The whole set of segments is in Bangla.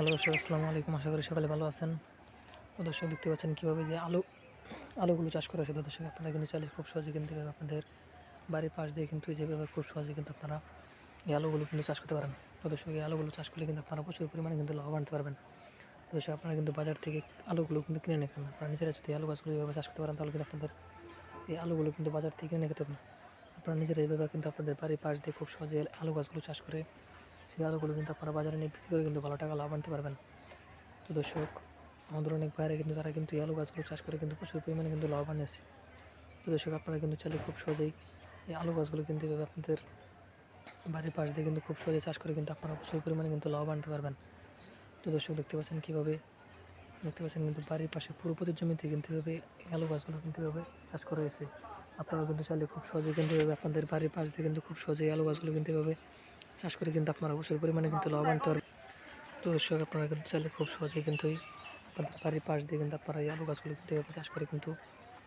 হ্যালো দর্শক আসসালামু আলাইকুম আশা করি সকালে ভালো আছেন দর্শক, দেখতে পাচ্ছেন কীভাবে যে আলু, আলুগুলো চাষ করেছে তো দর্শক, আপনারা কিন্তু চাইলে খুব সহজে কিন্তু আপনাদের বাড়ির পাশ দিয়ে কিন্তু যেভাবে খুব সহজে কিন্তু আপনারা এই আলুগুলো কিন্তু চাষ করতে পারেন। তো দর্শক, এই আলুগুলো চাষ করলে কিন্তু আপনারা প্রচুর পরিমাণে কিন্তু লাভ আনতে পারবেন। দর্শক, আপনারা কিন্তু বাজার থেকে আলুগুলো কিন্তু কিনে নেবেন। আপনারা নিজেরা যদি আলু গাছগুলো এভাবে চাষ করতে পারেন, তাহলে কিন্তু আপনাদের এই আলুগুলো কিন্তু বাজার থেকে কিনে নিতে পারেন আপনারা নিজেরা এইভাবে কিন্তু আপনাদের বাড়ির পাশ দিয়ে খুব সহজে আলু গাছগুলো চাষ করে সেই আলুগুলো কিন্তু আপনারা বাজারে নিয়ে বিক্রি করে কিন্তু ভালো টাকা লাভ আনতে পারবেন। তো দর্শক, আমাদের অনেক বাইরে কিন্তু তারা কিন্তু আলু গাছগুলো চাষ করে কিন্তু প্রচুর পরিমাণে কিন্তু লাভ আনিয়েছে তো দর্শক, আপনারা কিন্তু চাইলে খুব সহজেই এই আলু গাছগুলো কিন্তু এভাবে আপনাদের বাড়ির পাশ দিয়ে কিন্তু খুব সহজে চাষ করে কিন্তু আপনারা প্রচুর পরিমাণে কিন্তু লাভ আনতে পারবেন। তো দর্শক, দেখতে পাচ্ছেন কীভাবে, দেখতে পাচ্ছেন কিন্তু বাড়ির পাশে পুরো প্রতি জমিতে কিন্তু এভাবে আলু গাছগুলো কিন্তু এভাবে চাষ করা হয়েছে। আপনারা কিন্তু চাইলে খুব সহজে কিন্তু আপনাদের বাড়ির পাশ দিয়ে কিন্তু খুব সহজেই আলু গাছগুলো কিন্তু এভাবে চাষ করে কিন্তু আপনারা প্রচুর পরিমাণে কিন্তু লাভ আনতে পারবেন। তো দর্শক, আপনারা কিন্তু চাইলে খুব সহজেই কিন্তু আপনাদের বাড়ির পাশ দিয়ে কিন্তু আপনারা এই আলু গাছগুলো কিন্তু এভাবে চাষ করে কিন্তু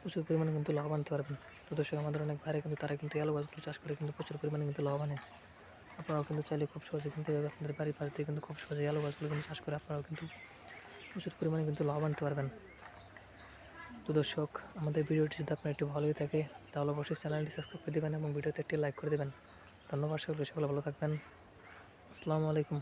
প্রচুর পরিমাণে কিন্তু লাভ আনতে পারবেন। তো দর্শক, আমাদের অনেক বাইরে কিন্তু তারা কিন্তু আলু গাছগুলো চাষ করে কিন্তু প্রচুর পরিমাণে কিন্তু লাভ আনেছে। আপনারাও কিন্তু চাইলে খুব সহজে কিন্তু আপনাদের বাড়ির পাশ দিয়ে কিন্তু খুব সহজে আলু গাছগুলো কিন্তু চাষ করে আপনারাও কিন্তু প্রচুর পরিমাণে কিন্তু লাভ আনতে পারবেন। তো দর্শক, আমাদের ভিডিওটি যদি আপনার একটু ভালোই থাকে, তাহলে অবশ্যই চ্যানেলটি সাবস্ক্রাইব করে দেবেন এবং ভিডিওতে একটি লাইক করে দেবেন। ধন্যবাদ সকলে সকলে ভালো থাকবেন। আসসালামু আলাইকুম।